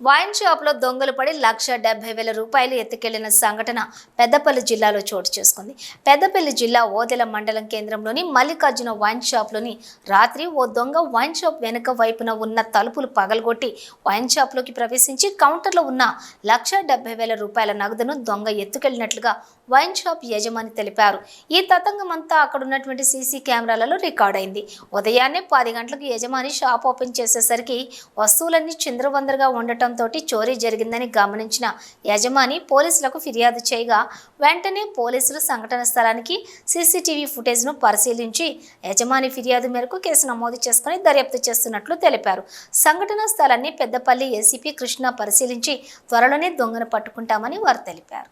Wine షాప్లో దొంగలు పడి లక్ష డెబ్బై వేల రూపాయలు ఎత్తుకెళ్ళిన సంఘటన పెద్దపల్లి జిల్లాలో చోటు చేసుకుంది. పెద్దపల్లి జిల్లా ఓదెల మండలం కేంద్రంలోని మల్లికార్జున వైన్ షాప్లోని రాత్రి ఓ దొంగ వైన్ షాప్ వెనుక వైపున ఉన్న తలుపులు పగలగొట్టి వైన్ షాప్లోకి ప్రవేశించి కౌంటర్లో ఉన్న లక్ష డెబ్బై వేల రూపాయల నగదును దొంగ ఎత్తుకెళ్ళినట్లుగా వైన్ షాప్ యజమాని తెలిపారు. ఈ తతంగం అంతా అక్కడున్నటువంటి సీసీ కెమెరాలలో రికార్డ్ అయింది ఉదయాన్నే పది గంటలకు యజమాని షాప్ ఓపెన్ చేసేసరికి వస్తువులన్నీ చిందరవందరగా ఉండటంతో చోరీ జరిగిందని గమనించిన యజమాని పోలీసులకు ఫిర్యాదు చేయగా వెంటనే పోలీసులు సంఘటన స్థలానికి సీసీటీవీ ఫుటేజ్ను పరిశీలించి యజమాని ఫిర్యాదు మేరకు కేసు నమోదు చేసుకుని దర్యాప్తు చేస్తున్నట్లు తెలిపారు. సంఘటన స్థలాన్ని పెద్దపల్లి ఏసీపీ కృష్ణ పరిశీలించి త్వరలోనే దొంగను పట్టుకుంటామని వారు తెలిపారు.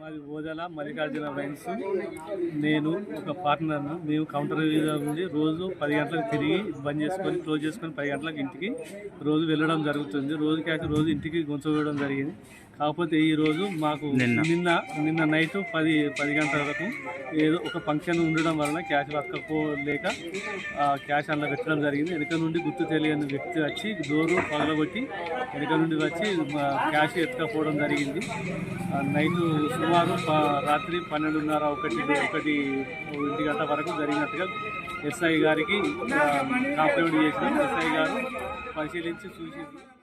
మాది ఓదల మల్లికార్జున వైన్స్. నేను ఒక పార్ట్నర్ను మేము కౌంటర్ ఉండి రోజు పది గంటలకు తిరిగి బంద్ చేసుకొని క్లోజ్ చేసుకొని పది గంటలకు ఇంటికి రోజు వెళ్ళడం జరుగుతుంది. రోజు కాక రోజు ఇంటికి గుంచవేయడం జరిగింది. కాకపోతే ఈ రోజు మాకు నిన్న. నిన్న నైట్ పది పది గంటల వరకు ఏదో ఒక ఫంక్షన్ ఉండడం వలన క్యాష్ ఆ క్యాష్ అందులో పెట్టడం జరిగింది. వెనక నుండి గుర్తు తెలియని వ్యక్తి వచ్చి డోరు పగలగొట్టి వెనక నుండి వచ్చి క్యాష్ ఎత్తుకపోవడం జరిగింది. నైట్ శుక్రవారం రాత్రి పన్నెండున్నర ఒకటి ఒకటి ఇంటి గంట వరకు జరిగినట్టుగా ఎస్ఐ గారికి కాంప్లైంట్ చేసినాం ఎస్ఐ గారు పరిశీలించి చూసి